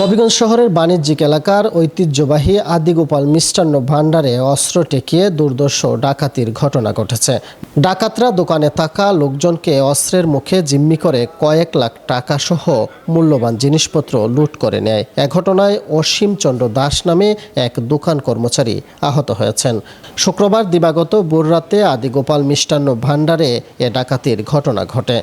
হবিগঞ্জ শহরের বাণিজ্যিক এলাকার ঐতিহ্যবাহী আদিগোপাল মিষ্টান্ন ভাণ্ডারে অস্ত্র টেকিয়ে দুর্দর্শ ডাকাতির ঘটনা ঘটেছে। ডাকাতরা দোকানে থাকা লোকজনকে অস্ত্রের মুখে জিম্মি করে কয়েক লাখ টাকা সহ মূল্যবান জিনিসপত্র লুট করে নেয়। এ ঘটনায় অসীম চন্দ্র দাস নামে এক দোকান কর্মচারী আহত হয়েছেন। শুক্রবার দিবাগত ভোররাতে আদিগোপাল মিষ্টান্ন ভাণ্ডারে এ ডাকাতির ঘটনা ঘটে।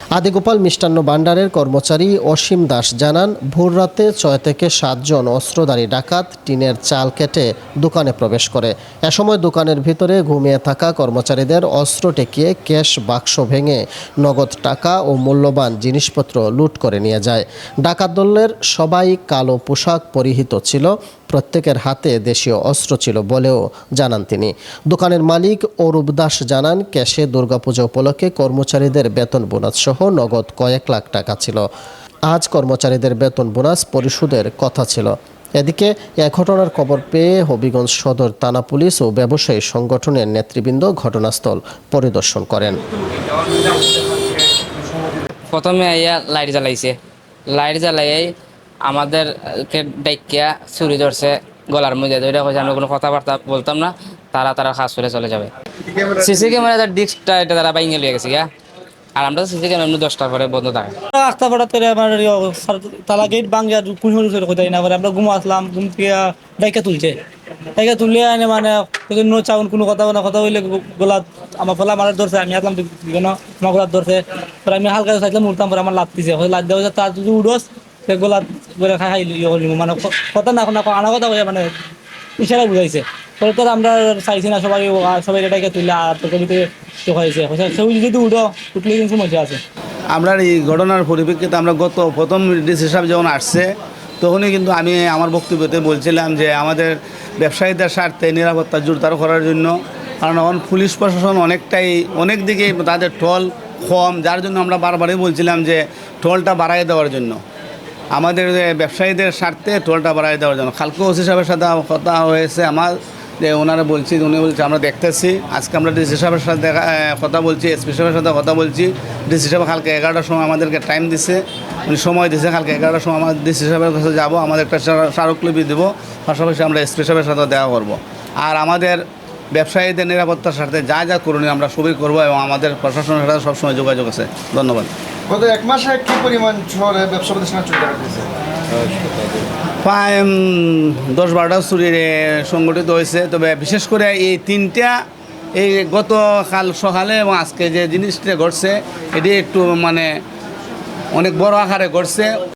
আদিগোপাল মিষ্টান্ন ভাণ্ডারের কর্মচারী অসীম দাস জানান ভোররাতে ছয় থেকে সাতজন অস্ত্রধারী ডাকাত টিনের চাল কেটে দোকানে প্রবেশ করে। এ সময় দোকানের ভিতরে ঘুমিয়ে থাকা কর্মচারীদের অস্ত্র টেকিয়ে ক্যাশ বাক্স ভেঙে নগদ টাকা ও মূল্যবান জিনিসপত্র লুট করে নিয়ে যায়। ডাকাত দলের সবাই কালো পোশাক পরিহিত ছিল প্রত্যেকের হাতে দেশীয় অস্ত্র ছিল বলেও জানান তিনি। দোকানের মালিক অরূপ দাস জানান, ক্যাশে দুর্গাপূজা উপলক্ষে কর্মচারীদের বেতন বোনাস সহ নগদ কয়েক লাখ টাকা ছিল। আজ কর্মচারীদের বেতন বোনাস পরিশোধের কথা ছিল। এদিকে এ ঘটনার খবর পেয়ে হবিগঞ্জ সদর থানা পুলিশ ও ব্যবসায়ী সংগঠনের নেতৃবৃন্দ ঘটনাস্থল পরিদর্শন করেন। প্রথমে আইয়া লাইট জ্বালাইছে। লাইট জ্বালাই আমাদের কে ডাইকিয়া চুরি ধরছে, গলার মধ্যে ধরে কইছে আমরা কোনো কথাবার্তা বলতাম না, তারা তারা কাজ করে চলে যাবে। সিসি ক্যামেরা ডিস্কটা এটা তারা বাইঙে লিয়ে গেছে গা আর আমরা সিসি ক্যামেরা দশটার পরে বন্ধ থাকে। রাস্তা পাড়া তোরে আমার ইয়ে তালা গেট ভাঙি আর কোন সময় কোথায় না করে আমরা ঘুমা আসলাম, ঘুম থেকে ডাইকা তুলছে। ডাইকা তুললে আনে মানে কোনো চাউন, কোনো কথা না কথা হইলে গোলা আমার ফলা আমার ধরছে, আমি আসলাম কেন আমার গোলাত ধরছে। আমি হালকা চাইছিলাম উঠতাম পরে আমার লাভ দিছে লাভ দেওয়া হয়েছে তার যদি উঠোস সে গোলাত করে খাই খাই ইয়ে করিব মানে কথা না না আনা কথা কয়ে মানে ইশারা বুঝাইছে পরে তো আমরা চাইছি না সবাই সবাই এটাকে তুলে আর তোকে ভিতরে তো হয়েছে যদি উঠো উঠলে কিন্তু সমস্যা আছে। আমরা এই ঘটনার পরিপ্রেক্ষিতে আমরা গত প্রথম ডিসি সাহেব যখন আসছে, তখনই কিন্তু আমি আমার বক্তব্যতে বলছিলাম যে আমাদের ব্যবসায়ীদের স্বার্থে নিরাপত্তা জোরদার করার জন্য, কারণ এখন পুলিশ প্রশাসন অনেকটাই, অনেক দিকে তাদের টল কম, যার জন্য আমরা বারবারই বলছিলাম যে টোলটা বাড়াই দেওয়ার জন্য। আমাদের ব্যবসায়ীদের স্বার্থে টোলটা বাড়াই দেওয়ার জন্য। খালকো ওসি সাহেবের সাথে কথা হয়েছে আমার, যে ওনারা বলছি, উনি বলছে, আমরা দেখতেছি। আজকে আমরা ডিসি সাহেবের সাথে দেখা কথা বলছি এসপি সাহেবের সাথে কথা বলছি। ডিসি সাহেব কালকে এগারোটার সময় আমাদেরকে টাইম দিছে। উনি সময় দিছে, কালকে এগারোটার সময় আমাদের ডিসি সাহেবের কাছে যাব। আমাদের একটা স্মারক- স্মারকলিপি দেবো। পাশাপাশি আমরা এসপি সাহেবের সাথে দেখা করব। আর আমাদের ব্যবসায়ীদের নিরাপত্তার স্বার্থে যা যা করণীয় আমরা সবই করব এবং আমাদের প্রশাসনের সাথে সবসময় যোগাযোগ আছে। ধন্যবাদ। গত এক মাসে কি পরিমাণ শহরে ব্যবসা প্রতিষ্ঠান চুরি প্রায় দশ বারোটা চুরি সংগঠিত হয়েছে। তবে বিশেষ করে এই তিনটা এই গতকাল সকালে এবং আজকে যে জিনিসটা ঘটছে এটি একটু মানে অনেক বড় আকারে ঘটছে।